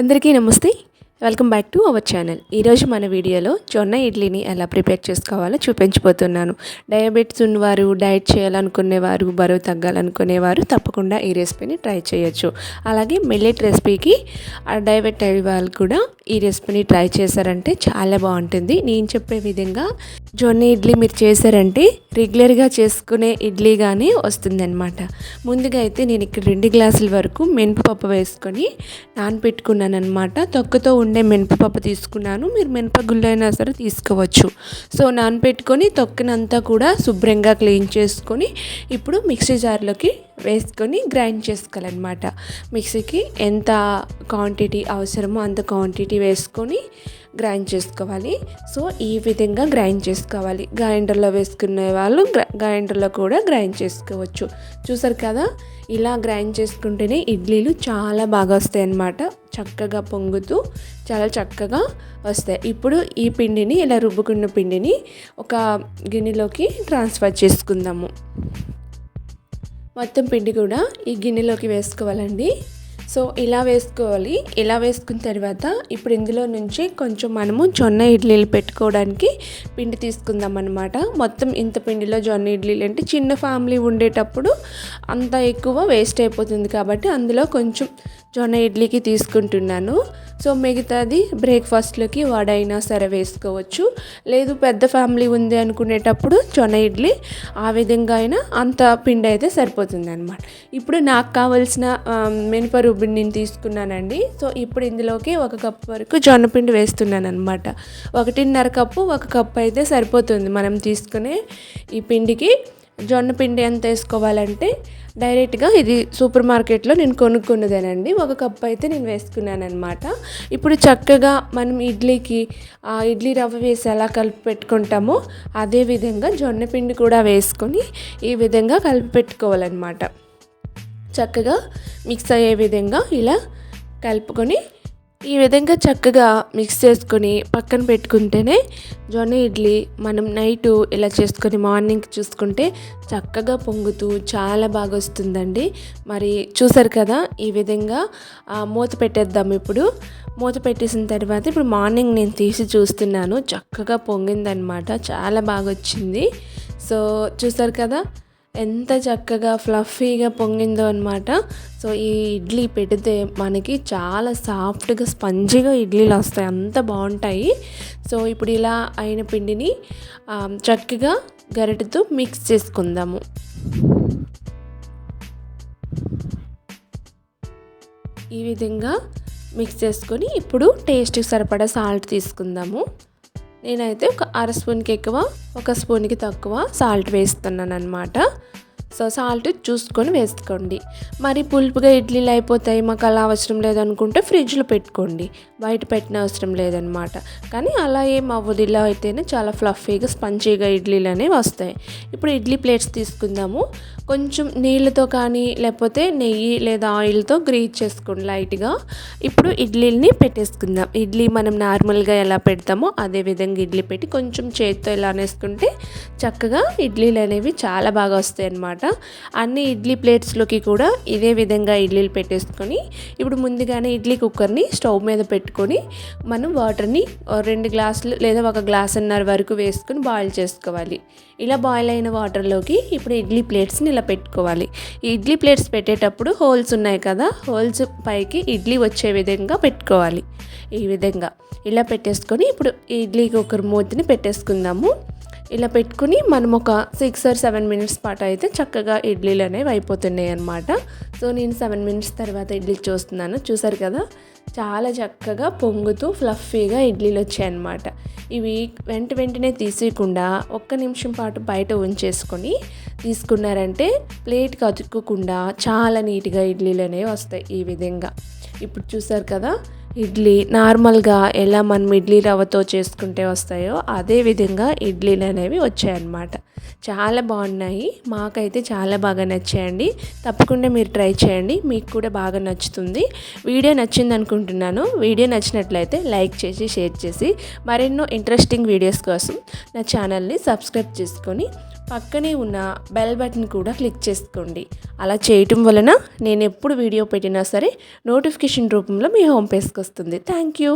అందరికీ నమస్తే. Welcome back to our channel ఈరోజు మన వీడియోలో జొన్న ఇడ్లీని ఎలా ప్రిపేర్ చేసుకోవాలో చూపించబోతున్నాను. డయాబెటీస్ ఉన్నవారు డైట్ చేయాలనుకునేవారు బరువు తగ్గాలనుకునేవారు తప్పకుండా ఈ రెసిపీని ట్రై చేయొచ్చు. అలాగే మిల్లెట్ రెసిపీకి డయాబెట్ అయ్యే వాళ్ళు కూడా ఈ రెసిపీని ట్రై చేశారంటే చాలా బాగుంటుంది. నేను చెప్పే విధంగా జొన్న ఇడ్లీ మీరు చేశారంటే రెగ్యులర్గా చేసుకునే ఇడ్లీగానే వస్తుందన్నమాట. ముందుగా అయితే నేను ఇక్కడ రెండు గ్లాసుల వరకు మినపప్పు వేసుకొని నానపెట్టుకున్నాను అనమాట తొక్కతో ఉండే మినపప్పు తీసుకున్నాను. మీరు మినపగుళ్ళు అయినా సరే తీసుకోవచ్చు. సో నానపెట్టుకొని తొక్కనంతా కూడా శుభ్రంగా క్లీన్ చేసుకొని ఇప్పుడు మిక్సీ జార్లోకి వేసుకొని గ్రైండ్ చేసుకోవాలన్నమాట. మిక్సీకి ఎంత క్వాంటిటీ అవసరమో అంత క్వాంటిటీ వేసుకొని గ్రైండ్ చేసుకోవాలి. సో ఈ విధంగా గ్రైండ్ చేసుకోవాలి. గ్రైండర్లో వేసుకునే వాళ్ళు గ్రైండర్లో కూడా గ్రైండ్ చేసుకోవచ్చు. చూసారు కదా? ఇలా గ్రైండ్ చేసుకుంటేనే ఇడ్లీలు చాలా బాగా వస్తాయి అన్నమాట చక్కగా పొంగుతూ చాలా చక్కగా వస్తాయి. ఇప్పుడు ఈ పిండిని ఇలా రుబ్బుకున్న పిండిని ఒక గిన్నెలోకి ట్రాన్స్ఫర్ చేసుకుందాము. మొత్తం పిండి కూడా ఈ గిన్నెలోకి వేసుకోవాలండి. సో ఇలా వేసుకోవాలి. ఇలా వేసుకున్న తర్వాత ఇప్పుడు ఇందులో నుంచి కొంచెం మనము జొన్న ఇడ్లీలు పెట్టుకోవడానికి పిండి తీసుకుందాం అనమాట మొత్తం ఇంత పిండిలో జొన్న ఇడ్లీలు అంటే చిన్న ఫ్యామిలీ ఉండేటప్పుడు అంత ఎక్కువ వేస్ట్ అయిపోతుంది కాబట్టి అందులో కొంచెం జొన్న ఇడ్లీకి తీసుకుంటున్నాను. సో మిగతాది బ్రేక్ఫాస్ట్లోకి వడైనా సరే వేసుకోవచ్చు. లేదు పెద్ద ఫ్యామిలీ ఉంది అనుకునేటప్పుడు జొన్న ఇడ్లీ ఆ విధంగా అయినా అంత పిండి అయితే సరిపోతుంది అనమాట ఇప్పుడు నాకు కావలసిన మినప రుబ్బిని నేను తీసుకున్నానండి. సో ఇప్పుడు ఇందులోకి ఒక కప్పు వరకు జొన్నపిండి వేస్తున్నాను అనమాట ఒకటిన్నర కప్పు ఒక కప్పు అయితే సరిపోతుంది మనం తీసుకునే ఈ పిండికి. జొన్న పిండి ఎంత వేసుకోవాలంటే డైరెక్ట్గా ఇది సూపర్ మార్కెట్లో నేను కొనుక్కున్నదేనండి. ఒక కప్ అయితే నేను వేసుకున్నాను ఇప్పుడు చక్కగా మనం ఇడ్లీకి ఆ ఇడ్లీ రవ్వ వేసి ఎలా కలిపి పెట్టుకుంటామో అదే విధంగా జొన్న పిండి కూడా వేసుకొని ఈ విధంగా కలిపి పెట్టుకోవాలన్నమాట. చక్కగా మిక్స్ అయ్యే విధంగా ఇలా కలుపుకొని ఈ విధంగా చక్కగా మిక్స్ చేసుకొని పక్కన పెట్టుకుంటేనే జొన్న ఇడ్లీ మనం నైటు ఇలా చేసుకొని మార్నింగ్ చూసుకుంటే చక్కగా పొంగుతూ చాలా బాగా వస్తుందండి. మరి చూసారు కదా ఈ విధంగా మూత పెట్టేద్దాం ఇప్పుడు. మూత పెట్టేసిన తర్వాత ఇప్పుడు మార్నింగ్ నేను తీసి చూస్తున్నాను. చక్కగా పొంగిందనమాట చాలా బాగా వచ్చింది. సో చూసారు కదా ఎంత చక్కగా ఫ్లఫీగా పొంగిందో అనమాట సో ఈ ఇడ్లీ పెడితే మనకి చాలా సాఫ్ట్గా స్పంజిగా ఇడ్లీలు వస్తాయి. అంత బాగుంటాయి. సో ఇప్పుడు ఇలా అయిన పిండిని చక్కగా గరిటతో మిక్స్ చేసుకుందాము. ఈ విధంగా మిక్స్ చేసుకొని ఇప్పుడు టేస్ట్కి సరిపడా సాల్ట్ తీసుకుందాము. నేనైతే ఒక అర స్పూన్కి ఎక్కువ ఒక స్పూన్కి తక్కువ సాల్ట్ వేస్తున్నాను అనమాట సో సాల్ట్ చూసుకొని వేసుకోండి. మరి పులుపుగా ఇడ్లీలు అయిపోతాయి మాకు అలా అవసరం లేదనుకుంటే ఫ్రిడ్జ్లో పెట్టుకోండి. బయట పెట్టిన అవసరం లేదనమాట. కానీ అలా ఏం అవ్వదు. ఇలా అయితేనే చాలా ఫ్లఫీగా స్పంచీగా ఇడ్లీలు అనేవి వస్తాయి. ఇప్పుడు ఇడ్లీ ప్లేట్స్ తీసుకుందాము. కొంచెం నీళ్ళతో కానీ లేకపోతే నెయ్యి లేదా ఆయిల్తో గ్రీజ్ చేసుకోండి లైట్గా. ఇప్పుడు ఇడ్లీని పెట్టేసుకుందాం. ఇడ్లీ మనం నార్మల్గా ఎలా పెడతామో అదే విధంగా ఇడ్లీ పెట్టి కొంచెం చేతితో ఇలా అనేసుకుంటే చక్కగా ఇడ్లీలు అనేవి చాలా బాగా వస్తాయి అన్నమాట అన్ని ఇడ్లీ ప్లేట్స్లోకి కూడా ఇదే విధంగా ఇడ్లీలు పెట్టేసుకొని ఇప్పుడు ముందుగానే ఇడ్లీ కుక్కర్ని స్టవ్ మీద పెట్టుకొని మనం వాటర్ని రెండు గ్లాసులు లేదా ఒక గ్లాస్ అన్నర వరకు వేసుకొని బాయిల్ చేసుకోవాలి. ఇలా బాయిల్ అయిన వాటర్లోకి ఇప్పుడు ఇడ్లీ ప్లేట్స్ని ఇలా పెట్టుకోవాలి. ఈ ఇడ్లీ ప్లేట్స్ పెట్టేటప్పుడు హోల్స్ ఉన్నాయి కదా హోల్స్ పైకి ఇడ్లీ వచ్చే విధంగా పెట్టుకోవాలి. ఈ విధంగా ఇలా పెట్టేసుకొని ఇప్పుడు ఇడ్లీ కుక్కర్ మూతిని పెట్టేసుకుందాము. ఇలా పెట్టుకుని మనం ఒక సిక్స్ ఆర్ సెవెన్ మినిట్స్ పాటు అయితే చక్కగా ఇడ్లీలు అనేవి అయిపోతున్నాయి అనమాట సో నేను సెవెన్ మినిట్స్ తర్వాత ఇడ్లీ చూస్తున్నాను. చూసారు కదా? చాలా చక్కగా పొంగుతూ ఫ్లఫీగా ఇడ్లీలు వచ్చాయన్నమాట ఇవి వెంట వెంటనే తీసేయకుండా ఒక్క నిమిషం పాటు బయట ఉంచేసుకొని తీసుకున్నారంటే ప్లేట్కి అతుక్కోకుండా చాలా నీట్గా ఇడ్లీలు అనేవి వస్తాయి ఈ విధంగా. ఇప్పుడు చూసారు కదా? ఇడ్లీ నార్మల్గా ఎలా మనం ఇడ్లీ రవ్వతో చేసుకుంటే వస్తాయో అదే విధంగా ఇడ్లీలు అనేవి వచ్చాయన్నమాట. చాలా బాగున్నాయి. మాకైతే చాలా బాగా నచ్చాయండి. తప్పకుండా మీరు ట్రై చేయండి. మీకు కూడా బాగా నచ్చుతుంది. వీడియో నచ్చింది అనుకుంటున్నాను వీడియో నచ్చినట్లయితే లైక్ చేసి షేర్ చేసి మరెన్నో ఇంట్రెస్టింగ్ వీడియోస్ కోసం నా ఛానల్ని సబ్స్క్రైబ్ చేసుకొని పక్కనే ఉన్న బెల్ బటన్ కూడా క్లిక్ చేసుకోండి. అలా చేయటం వలన నేను ఎప్పుడు వీడియో పెట్టినా సరే నోటిఫికేషన్ రూపంలో మీ హోమ్ పేజ్కి వస్తుంది. Thank you.